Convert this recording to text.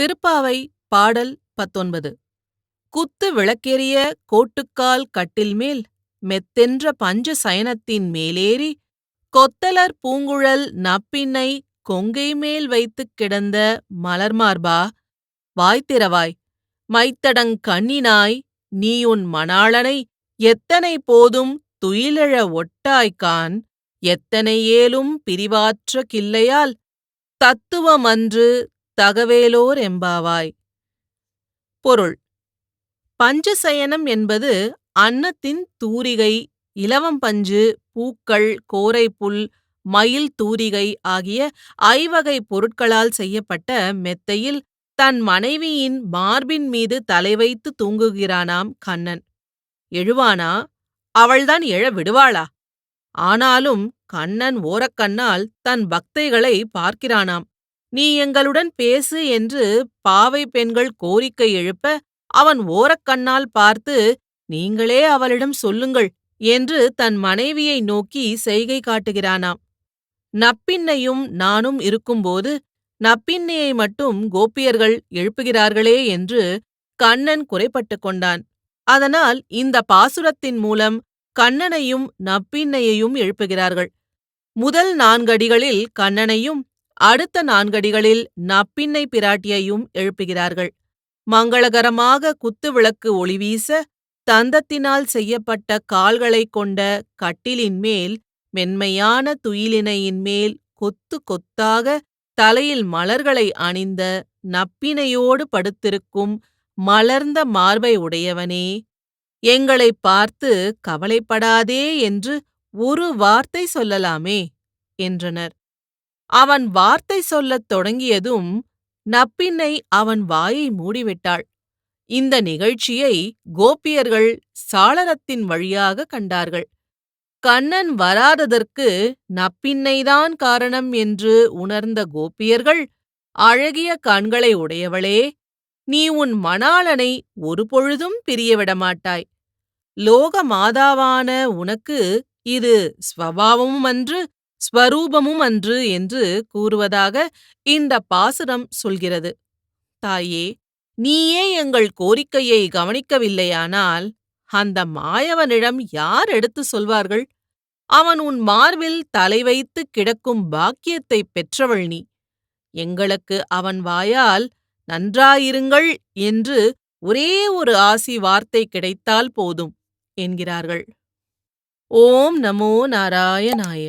திருப்பாவை பாடல் பத்தொன்பது. குத்து விளக்கெரிய கோட்டுக்கால் கட்டில்மேல் மெத்தென்ற பஞ்ச சயனத்தின் மேலேறி கொத்தலர் பூங்குழல் நப்பின்னை கொங்கைமேல் வைத்துக் கிடந்த மலர்மார்பா வாய்த்திரவாய் மைத்தடங் கண்ணினாய் நீயுன் மணாளனை எத்தனை போதும் துயிலெழ ஒட்டாய்கான் எத்தனை ஏலும் பிரிவாற்ற கில்லையால் தத்துவமன்று தகவேலோர் எம்பாவாய் பொருள். பஞ்சசயனம் என்பது அன்னத்தின் தூரிகை இலவம்பஞ்சு பூக்கள் கோரைப்புல் மயில் தூரிகை ஆகிய ஐவகை பொருட்களால் செய்யப்பட்ட மெத்தையில் தன் மனைவியின் மார்பின் மீது தலை வைத்து தூங்குகிறானாம் கண்ணன். எழுவானா? அவள்தான் எழ விடுவாளா? ஆனாலும் கண்ணன் ஓரக்கண்ணால் தன் பக்தைகளை பார்க்கிறானாம். நீ எங்களுடன் பேசு என்று பாவை பெண்கள் கோரிக்கை எழுப்ப அவன் ஓரக்கண்ணால் பார்த்து நீங்களே அவளிடம் சொல்லுங்கள் என்று தன் மனைவியை நோக்கி செய்கை காட்டுகிறானாம். நப்பின்னையும் நானும் இருக்கும்போது நப்பின்னையை மட்டும் கோபியர்கள் எழுப்புகிறார்களே என்று கண்ணன் குறைப்பட்டுக் கொண்டான். அதனால் இந்த பாசுரத்தின் மூலம் கண்ணனையும் நப்பின்னையையும் எழுப்புகிறார்கள். முதல் நான்கடிகளில் கண்ணனையும் அடுத்த நான்கடிகளில் நப்பின்னை பிராட்டியையும் எழுப்புகிறார்கள். மங்களகரமாக குத்துவிளக்கு ஒளிவீச தந்தத்தினால் செய்யப்பட்ட கால்களைக் கொண்ட கட்டிலின் மேல் மென்மையான துயிலினையின் மேல் கொத்து கொத்தாக தலையில் மலர்களை அணிந்த நப்பினையோடு படுத்திருக்கும் மலர்ந்த மார்பை உடையவனே எங்களைப் பார்த்து கவலைப்படாதே என்று ஒரு வார்த்தை சொல்லலாமே என்றனர். அவன் வார்த்தை சொல்லத் தொடங்கியதும் நப்பின்னை அவன் வாயை மூடிவிட்டாள். இந்த நிகழ்ச்சியை கோபியர்கள் சாளரத்தின் வழியாக கண்டார்கள். கண்ணன் வராததற்கு நப்பின்னைதான் காரணம் என்று உணர்ந்த கோபியர்கள் அழகிய கண்களை உடையவளே நீ உன் மணாளனை ஒருபொழுதும் பிரியவிடமாட்டாய். லோக மாதாவான உனக்கு இது ஸ்வபாவமும் அன்று ஸ்வரூபமும் அன்று என்று கூறுவதாக இந்த பாசுரம் சொல்கிறது. தாயே நீயே எங்கள் கோரிக்கையை கவனிக்கவில்லையானால் அந்த மாயவனிடம் யார் எடுத்து சொல்வார்கள்? அவன் உன் மார்பில் தலை வைத்து கிடக்கும் பாக்கியத்தைப் பெற்றவள் நீ. எங்களுக்கு அவன் வாயால் நன்றாயிருங்கள் என்று ஒரே ஒரு ஆசி வார்த்தை கிடைத்தால் போதும் என்கிறார்கள். ஓம் நமோ நாராயணாய.